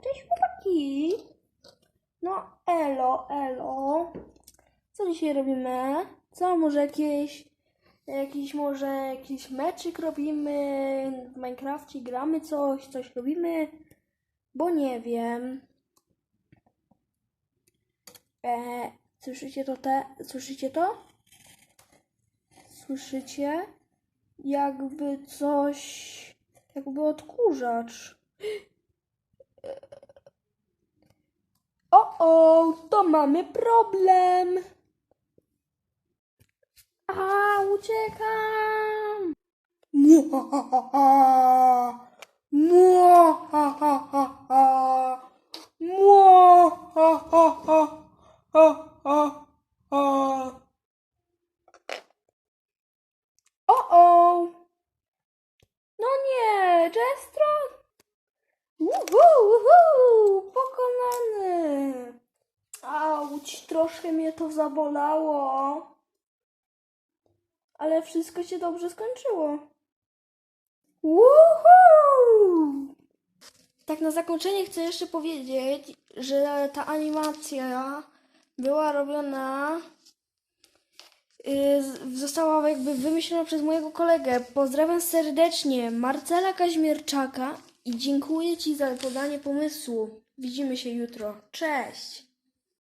Cześć chłopaki. No, elo, elo. Co dzisiaj robimy? Co, może jakieś, jakiś może jakiś meczyk robimy w Minecrafcie, gramy coś, coś robimy? Bo nie wiem. E, słyszycie to te, słyszycie to? Słyszycie? Jakby coś, jakby odkurzacz. O, to mamy problem. A, uciekam. Muahaha. Muahaha. Muahaha. Ha, ha, ha. O, o. No nie, Jestro. Troszkę mnie to zabolało. Ale wszystko się dobrze skończyło. Woohoo! Tak na zakończenie chcę jeszcze powiedzieć, że ta animacja była robiona y, została jakby wymyślona przez mojego kolegę. Pozdrawiam serdecznie Marcela Kaźmierczaka i dziękuję Ci za podanie pomysłu. Widzimy się jutro. Cześć!